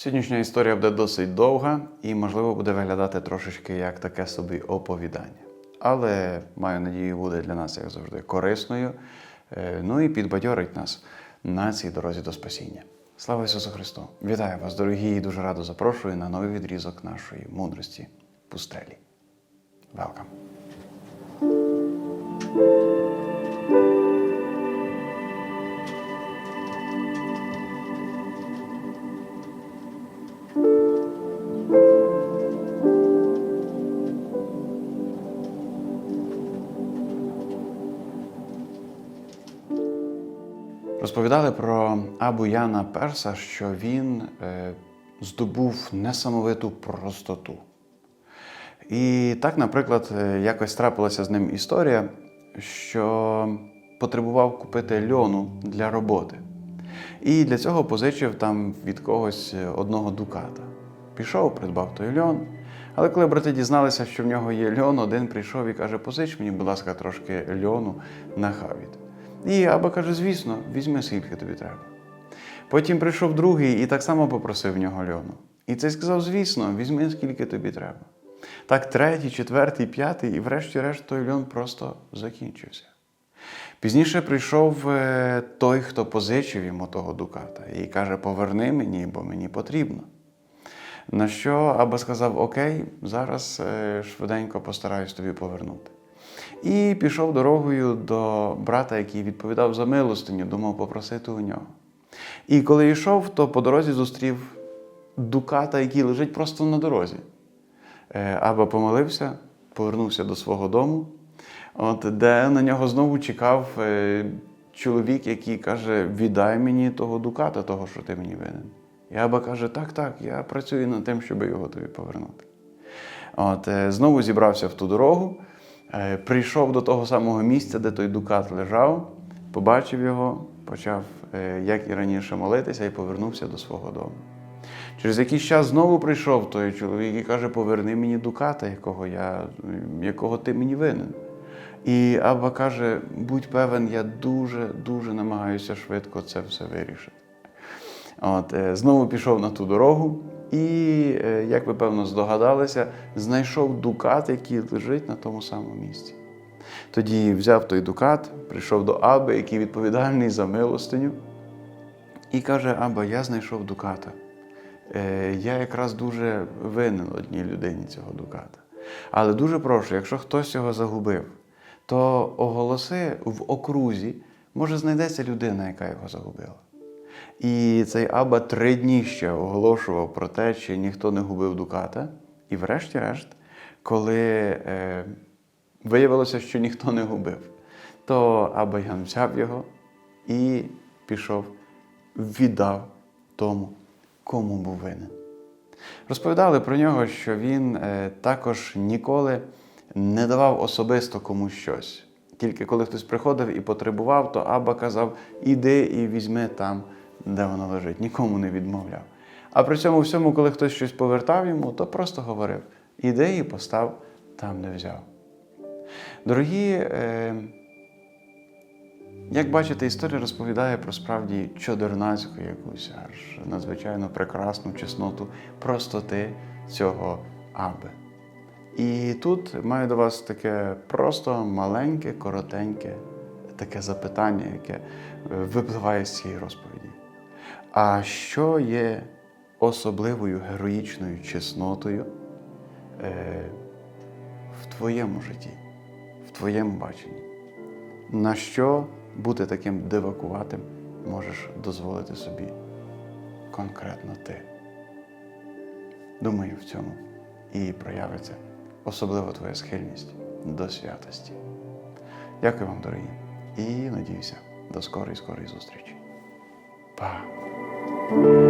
Сьогоднішня історія буде досить довга і, можливо, буде виглядати трошечки як таке собі оповідання. Але маю надію, буде для нас, як завжди, корисною. е, Ну і підбадьорить нас на цій дорозі до спасіння. Слава Ісусу Христу! Вітаю вас, дорогі, і дуже радо запрошую на новий відрізок нашої мудрості пустелі. Welcome! Розповідали про Абу Яна Перса, що він е, здобув несамовиту простоту. І так, наприклад, е, якось трапилася з ним історія, що потребував купити льону для роботи. І для цього позичив там від когось е, одного дуката. Пішов, придбав той льон. Але коли брати дізналися, що в нього є льон, один прийшов і каже: позич мені, будь ласка, трошки льону на хавіт. І Аба каже: звісно, візьми скільки тобі треба. Потім прийшов другий і так само попросив в нього льону. І цей сказав: звісно, візьми скільки тобі треба. Так, третій, четвертий, п'ятий, і врешті-решт той льон просто закінчився. Пізніше прийшов е, той, хто позичив йому того дуката, і каже: Поверни мені, бо мені потрібно. На що Аба сказав: Окей, зараз е, швиденько постараюсь тобі повернути. І пішов дорогою до брата, який відповідав за милостиню, думав попросити у нього. І коли йшов, то по дорозі зустрів дуката, який лежить просто на дорозі. Е, Аба помолився, повернувся до свого дому, от, де на нього знову чекав е, чоловік, який каже: Віддай мені того дуката, того, що ти мені винен. І Аба каже: Так, так, я працюю над тим, щоб його тобі повернути. От, е, знову зібрався в ту дорогу, прийшов до того самого місця, де той дукат лежав, побачив його, почав, е, як і раніше, молитися, і повернувся до свого дому. Через якийсь час знову прийшов той чоловік і каже: Поверни мені дуката, якого, я, якого ти мені винен. І Абба каже: будь певен, я дуже, дуже намагаюся швидко це все вирішити. От, е, знову пішов на ту дорогу і, е, як ви певно здогадалися, знайшов дукат, який лежить на тому самому місці. Тоді взяв той дукат, прийшов до Аби, який відповідальний за милостиню, і каже: Аба, я знайшов дуката. Е, Я якраз дуже винен одній людині цього дуката. Але дуже прошу, якщо хтось його загубив, то оголоси в окрузі, може знайдеться людина, яка його загубила. І цей Аба три дні ще оголошував про те, чи ніхто не губив дуката. І врешті-решт, коли е, виявилося, що ніхто не губив, то Аба Ян взяв його і пішов, віддав тому, кому був винен. Розповідали про нього, що він е, також ніколи не давав особисто комусь щось. Тільки коли хтось приходив і потребував, то Аба казав: іди і візьми там, де воно лежить, нікому не відмовляв. А при цьому всьому, коли хтось щось повертав йому, то просто говорив: іди і постав там, де взяв. Дорогі, е, як бачите, історія розповідає про справді чодернацьку якусь аж надзвичайно прекрасну чесноту простоти цього аби. І тут маю до вас таке просто маленьке, коротеньке таке запитання, яке випливає з цієї розповіді. А що є особливою героїчною чеснотою е, в твоєму житті, в твоєму баченні? На що бути таким дивакуватим можеш дозволити собі конкретно ти? Думаю, в цьому і проявиться особливо твоя схильність до святості. Дякую вам, дорогі, і надіюся, до скорої, скорої зустрічі. Па! Thank you.